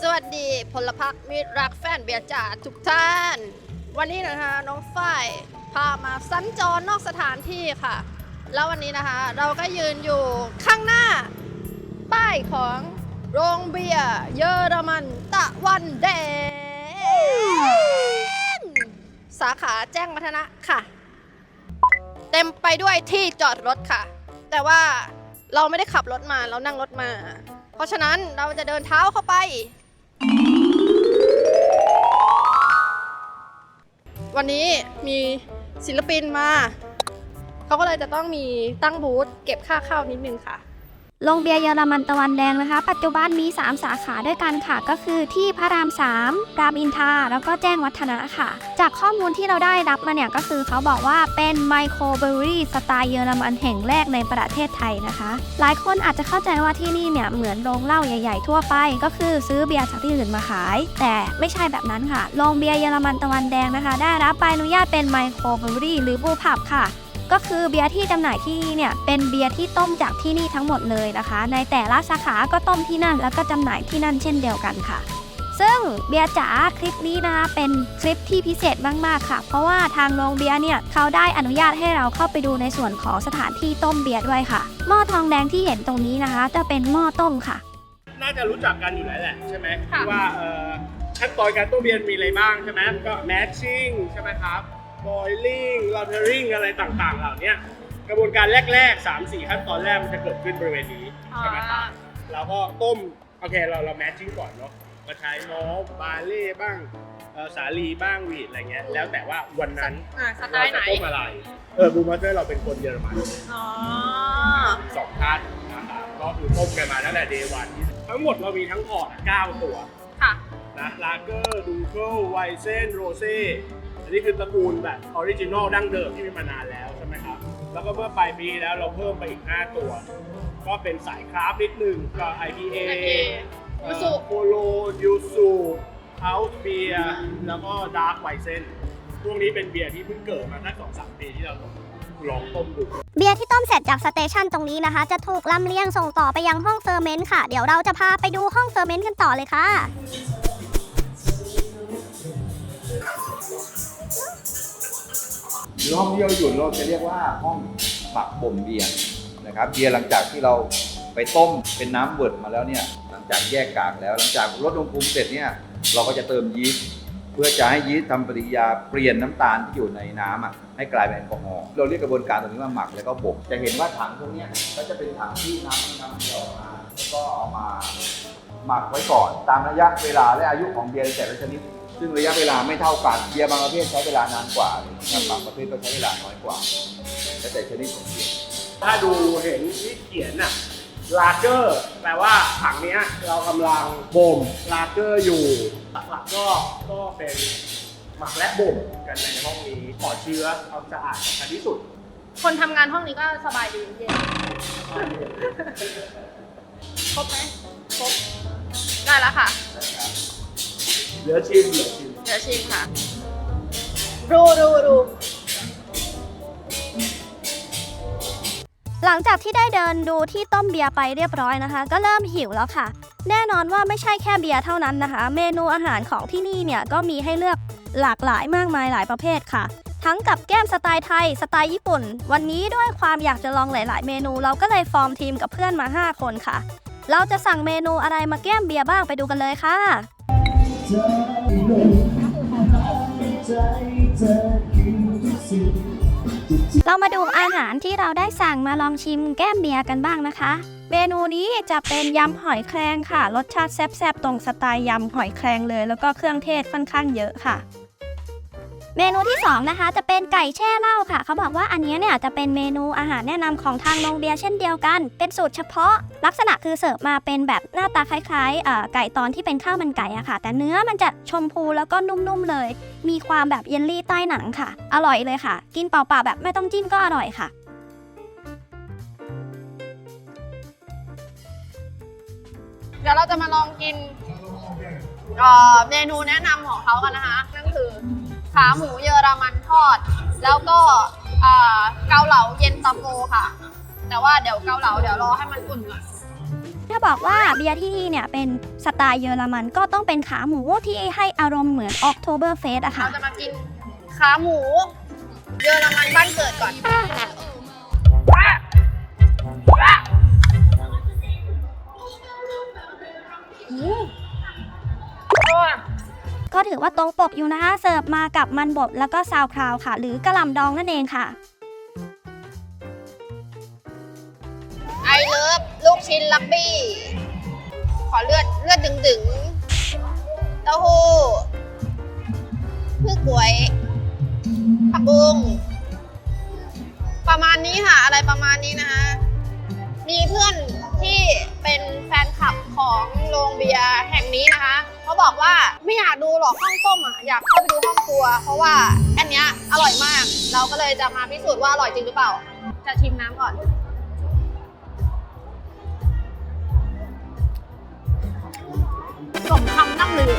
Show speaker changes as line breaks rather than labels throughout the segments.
สวัสดีพลพรรคมิตรรักแฟนเบียร์จ่าทุกท่าน วันนี้นะคะน้องฝ้ายพามาสัญจรนอกสถานที่ค่ะ แล้ววันนี้นะคะ เราก็ยืนอยู่ข้างหน้า ป้ายของโรงเบียร์เยอรมันตะวันแดงสาขาแจ้งวัฒนะค่ะ เต็มไปด้วยที่จอดรถค่ะ แต่ว่าเราไม่ได้ขับรถมาเรานั่งรถมา เพราะฉะนั้นเราจะเดินเท้าเข้าไป วันนี้มีศิลปินมา เขาก็เลยจะต้องมีตั้งบูธเก็บค่าเข้านิดนึงค่ะ
โรงเบียร์เยอรมันตะวันแดงนะคะ ปัจจุบันมี 3 สาขาด้วยกันค่ะ ก็คือที่พระราม 3 รามอินทราแล้วก็แจ้งวัฒนะค่ะ จากข้อมูลที่เราได้รับมาเนี่ยก็คือเขาบอกว่าเป็นไมโครเบอรี่สไตล์เยอรมันแห่งแรกในประเทศไทยนะคะ หลายคนอาจจะเข้าใจว่าที่นี่เนี่ยเหมือนโรงเหล้าใหญ่ ๆ ทั่วไป ก็คือซื้อเบียร์จากที่อื่นมาขาย แต่ไม่ใช่แบบนั้นค่ะโรงเบียร์เยอรมันตะวันแดงนะคะ ได้รับใบอนุญาตเป็นไมโครเบอรี่หรือบูพับค่ะ ก็คือเบียร์ที่จำหน่ายที่นี่เนี่ยเป็นเบียร์ที่ต้มจากที่นี่ทั้งหมดเลยนะคะ ในแต่ละสาขาก็ต้มที่นั่น แล้วก็จำหน่ายที่นั่นเช่นเดียวกันค่ะ ซึ่งเบียร์จ๋าคลิปนี้นะคะเป็นคลิปที่พิเศษมากๆค่ะ เพราะว่าทางโรงเบียร์เนี่ยเขาได้อนุญาตให้เราเข้าไปดูในส่วนของสถานที่ต้มเบียร์ด้วยค่ะ หม้อทองแดงที่เห็นตรงนี้นะคะ จะเป็นหม้อต้มค่ะ
น่าจะรู้จักกันอยู่แล้วแหละใช่ไหม
ค่ะ
ว่าเอ่อขั้นตอนการต้มเบียร์มีอะไรบ้างใช่ไหมก็ matching ใช่ไหมครับ boiling lautering อะไรต่างๆ เหล่าเนี้ยกระบวนการแรก ๆ 3 4ขั้นตอนแรกมันจะเกิดขึ้นบริเวณนี้ใช่ไหมครับเราก็ต้มโอเคเราเรา matching ก่อนเนาะก็ใช้มอลต์บาเล่บ้างเอ่อสาลีบ้างวีดอะไรเงี้ยแล้วแต่ว่าวันนั้น
อ่าสไต
เรา
ล์ไหน
จะต้มอะไรเออบูมาสเตอร์เราเป็นคนเยอรมัน
อ๋อ
สองท่านนะครับก็คือต้มกันมาตั้งแต่เดวันทั้งหมดเรามีทั้งพอร์ต9ตัว
ค่ะ
นะลาเกอร์ดูเคิลไวเซนโรเซ่ อันนี้คือตระกูลแบบออริจินอลดั้งเดิมที่มีมานานแล้วใช่ไหมครับ แล้วก็เมื่อปลายปีแล้วเราเพิ่มไปอีก 5 ตัว ก็เป็นสายคราฟต์นิดนึงก็ IPA
ยูสุ
โปโลยูสุเฮาส์เบียแล้วก็ดาร์กไวเซนพวกนี้เป็นเบียร์ที่เพิ่งเกิดมาตั้งสองสามปีที่เราลองต้มดู
เบียร์ที่ต้มเสร็จจากสเตชันตรงนี้นะคะ จะถูกลำเลียงส่งต่อไปยังห้องเฟอร์เมนต์ค่ะ เดี๋ยวเราจะพาไปดูห้องเฟอร์เมนต์กันต่อเลยค่ะ
หรือห้องที่เราอยู่เราจะเรียกว่าห้องหมักบ่มเบียร์นะครับเบียร์หลังจากที่เราไปต้มเป็นน้ำเวิร์ดมาแล้วเนี่ยหลังจากแยกกากแล้วหลังจากลดอุณหภูมิเสร็จเนี่ยเราก็จะเติมยีสต์เพื่อจะให้ยีสต์ทำปฏิกิริยาเปลี่ยนน้ำตาลที่อยู่ในน้ำอะให้กลายเป็นแอลกอฮอล์เราเรียกกระบวนการตรงนี้ว่าหมักแล้วก็บ่มจะเห็นว่าถังพวกเนี้ยก็จะเป็นถังที่น้ำน้ำเดียวมาแล้วก็เอามาหมักไว้ก่อนตามระยะเวลาและอายุของเบียร์แต่ละชนิด ซึ่งระยะเวลาไม่เท่ากันเบียร์บางประเภทใช้เวลานานกว่านะครับบางประเภทก็ใช้เวลาน้อยกว่าแล้วแต่ชนิดของเบียร์
ถ้าดูเห็นที่เขียนน่ะลาเกอร์แปลว่าถังเนี้ยเรากำลังบ่มลาเกอร์อยู่หลักๆก็ก็เป็นหมักและบ่มกันในห้องนี้ปลอดเชื้อความสะอาดสำคัญที่สุด
คนทำงานห้องนี้ก็สบายดีเย็นครบไหมครบได้แล้วค่ะ
เหลือชิมเหลือชิม
เดี๋ยวชิมค่ะ ดูดูดู
หลังจากที่ได้เดินดูที่ต้มเบียร์ไปเรียบร้อยนะคะ ก็เริ่มหิวแล้วค่ะ แน่นอนว่าไม่ใช่แค่เบียร์เท่านั้นนะคะ เมนูอาหารของที่นี่เนี่ยก็มีให้เลือกหลากหลายมากมายหลายประเภทค่ะ ทั้งกับแก้มสไตล์ไทย สไตล์ญี่ปุ่น วันนี้ด้วยความอยากจะลองหลาย ๆ เมนูเราก็เลยฟอร์มทีมกับเพื่อนมา 5 คนค่ะ เราจะสั่งเมนูอะไรมาแก้มเบียร์บ้างไปดูกันเลยค่ะ เรามาดูอาหารที่เราได้สั่งมาลองชิมแก้มเบียร์กันบ้างนะคะ เมนูนี้จะเป็นยำหอยแครงค่ะ รสชาติแซ่บๆ ตรงสไตล์ยำหอยแครงเลย แล้วก็เครื่องเทศค่อนข้างเยอะค่ะ เมนูที่ 2 นะคะ จะเป็นไก่แช่เหล้าค่ะ เขาบอกว่าอันนี้เนี่ยจะเป็นเมนูอาหารแนะนำของทางโรงเบียร์เช่นเดียวกัน เป็นสูตรเฉพาะ ลักษณะคือเสิร์ฟมาเป็นแบบหน้าตาคล้ายๆไก่ตอนที่เป็นข้าวมันไก่อะค่ะ แต่เนื้อมันจะชมพูแล้วก็นุ่มๆเลย มีความแบบเยลลี่ใต้หนังค่ะ อร่อยเลยค่ะ กินเปล่าๆแบบไม่ต้องจิ้มก็อร่อยค่ะ
เดี๋ยวเราจะมาลองกินเอ่อเมนูแนะน ขาหมูเยอรมันทอด แล้วก็เอ่อเกาเหลาเย็นตาโฟค่ะ แต่ว่าเดี๋ยวเกาเหลาเดี๋ยวรอให้มันอุ่นก่อน
ถ้าบอกว่าเบียร์ที่นี่เนี่ยเป็นสไตล์เยอรมันก็ต้องเป็นขาหมูที่ให้อารมณ์เหมือน October Fest อะค่ะ
เราจะมากินขาหมู เยอรมันบ้านเกิดก่อน
อว่าตรงปกอยู่นะคะเสิร์ฟมากับมันบดแล้วก็ซาวคราวค่ะ หรือกระหล่ำดองนั่นเองค่ะ
ไอเลิฟลูกชิ้นลักบี้ อยากเข้าไปดูห้องครัว เพราะว่าอันเนี้ยอร่อยมาก เราก็เลยจะมาพิสูจน์ว่าอร่อยจริงหรือเปล่า จะชิมน้ำก่อน สมคำนั่งลือ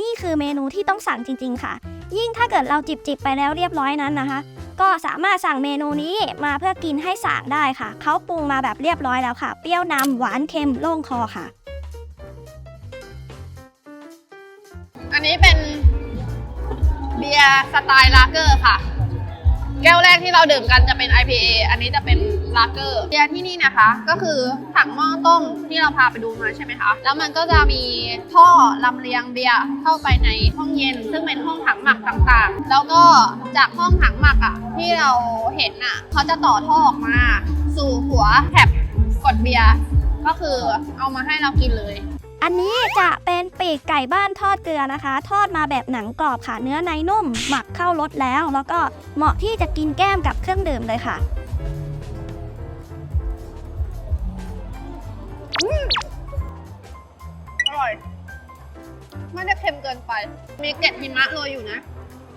นี่คือเมนูที่ต้องสั่งจริง ๆ ค่ะ ยิ่งถ้าเกิดเราจิบๆไปแล้วเรียบร้อยนั้นนะคะ ก็สามารถสั่งเมนูนี้มาเพื่อกินให้สางได้ค่ะ เขาปรุงมาแบบเรียบร้อยแล้วค่ะ เปรี้ยวนำหวานเค็มโล่งคอค่ะ
อันนี้เป็นเบียร์สไตล์ลาเกอร์ค่ะ แก้วแรกที่เราดื่มกันจะเป็น IPA อันนี้จะเป็นลาเกอร์เบียร์ที่นี่นะคะ ก็คือถังหม้อต้มที่เราพาไปดูมาใช่ไหมคะ แล้วมันก็จะมีท่อลำเลียงเบียร์เข้าไปในห้องเย็น ซึ่งเป็นห้องถังหมักต่างๆ แล้วก็จากห้องถังหมักอะที่เราเห็นอะเขาจะต่อท่อออกมา สู่หัวแถบกดเบียร์ก็คือเอามาให้เรากินเลย
อันนี้จะเป็นปีกไก่บ้านทอดเกลือนะคะ ทอดมาแบบหนังกรอบค่ะ เนื้อในนุ่ม หมักเข้ารสแล้ว แล้วก็เหมาะที่จะกินแก้มกับเครื่องดื่มเลยค่ะ
อร่อย ไม่ได้เค็มเกินไป มีเกล็ดหิมะโรยอยู่นะ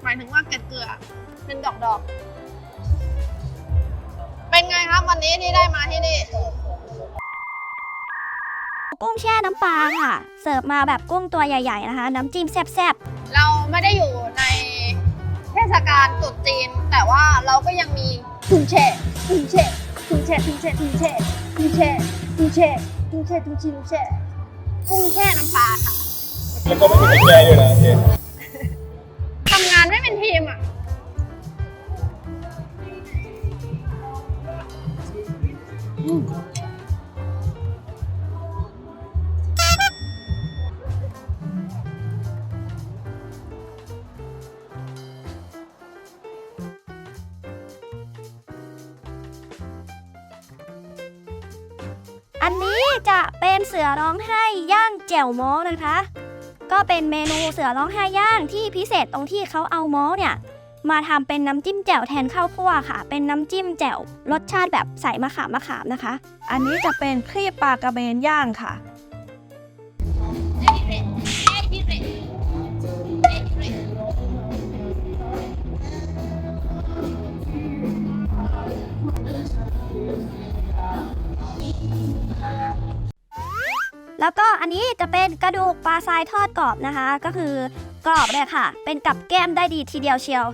หมายถึงว่าเกล็ดเกลือ เป็นดอกดอกๆเป็นไงครับวันนี้ที่ได้มาที่นี่
กุ้งแช่น้ำปลาค่ะ เสิร์ฟมาแบบกุ้งตัวใหญ่ๆนะคะ น้ำจิ้มแซ่บ
เราไม่ได้อยู่ในเทศกาลตรุษจีน แต่ว่าเราก็ยังมีทุนเชทุนเชทุนเชทุนเชทุนเชทุนเชทุนเชทุนเชทุนเชทุนเชกุ้งแช่น้ำปลาค่ะ
แล้วก็ไม่มีกุญแจอยู่นะเจน
ทำงานไม่เป็นทีมอะ
อันนี้จะเป็นเสือร้องไห้ย่างแจ่วม้อนะคะ ก็เป็นเมนูเสือร้องไห้ย่างที่พิเศษตรงที่เขาเอาม้อเนี่ยมาทำเป็นน้ำจิ้มแจ่วแทนข้าวคั่วค่ะ เป็นน้ำจิ้มแจ่วรสชาติแบบใส่มะขามมะขามนะคะ
อันนี้จะเป็นครีบปลากระเบนย่างค่ะ
แล้วก็อันนี้จะเป็นกระดูกปลาทรายทอดกรอบนะคะ ก็คือกรอบเลยค่ะ เป็นกับแก้มได้ดีทีเดียวเชียว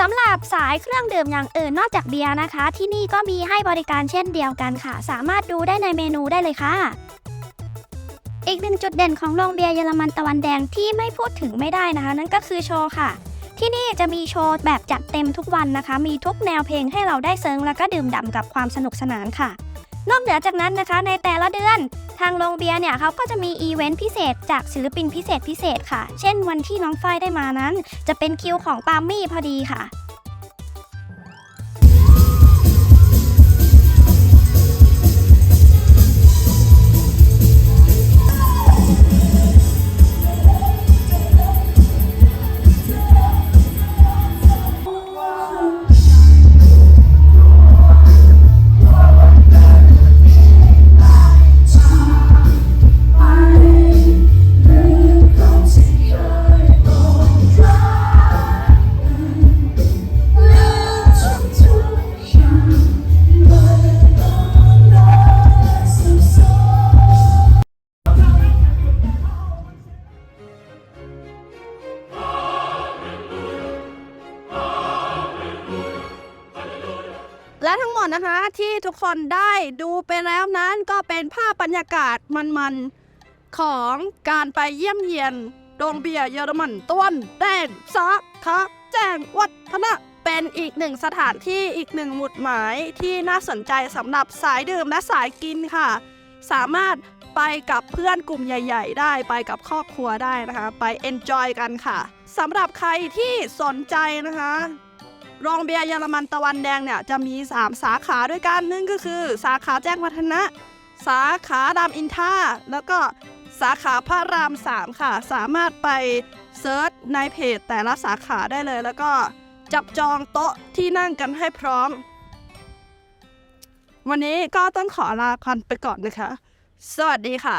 สำหรับสายเครื่องดื่มอย่างอื่นนอกจากเบียร์นะคะ ที่นี่ก็มีให้บริการเช่นเดียวกันค่ะ สามารถดูได้ในเมนูได้เลยค่ะ อีกหนึ่งจุดเด่นของโรงเบียร์เยอรมันตะวันแดงที่ไม่พูดถึงไม่ได้นะคะ นั่นก็คือโชว์ค่ะ ที่นี่จะมีโชว์แบบจัดเต็มทุกวันนะคะ มีทุกแนวเพลงให้เราได้เซิงแล้วก็ดื่มด่ำกับความสนุกสนานค่ะ นอกเหนือจากนั้นนะคะ ในแต่ละเดือน ทางโรงเบียร์เนี่ยเขาก็จะมีอีเวนต์พิเศษจากศิลปินพิเศษพิเศษค่ะ เช่นวันที่น้องฝ้ายได้มานั้น จะเป็นคิวของปาล์มมี่พอดีค่ะ
ดนะคะที่ทุกคนได้ดูไปแล้วนั้นก็เป็นภาพบรรยากาศมันๆ ของการไปเยี่ยมเยียนโรงเบียร์เยอรมันต้นแดงสาขาแจ้งวัฒนะเป็นอีกหนึ่งสถานที่อีกหนึ่งหมุดหมายที่น่าสนใจสำหรับสายดื่มและสายกินค่ะ สามารถไปกับเพื่อนกลุ่มใหญ่ ๆ ได้ไปกับครอบครัวได้นะคะ ไป enjoy กันค่ะสำหรับใครที่สนใจนะคะ โรงเบียร์เยอรมันตะวันแดงเนี่ยจะมี 3 สาขาด้วยกันนั่นก็คือ สาขาแจ้งวัฒนะ สาขารามอินทราแล้วก็สาขาพระราม3ค่ะ สามารถไปเซิร์ชในเพจแต่ละสาขาได้เลย แล้วก็จับจองโต๊ะที่นั่งกันให้พร้อม วันนี้ก็ต้องขอลากันไปก่อนนะคะ สวัสดีค่ะ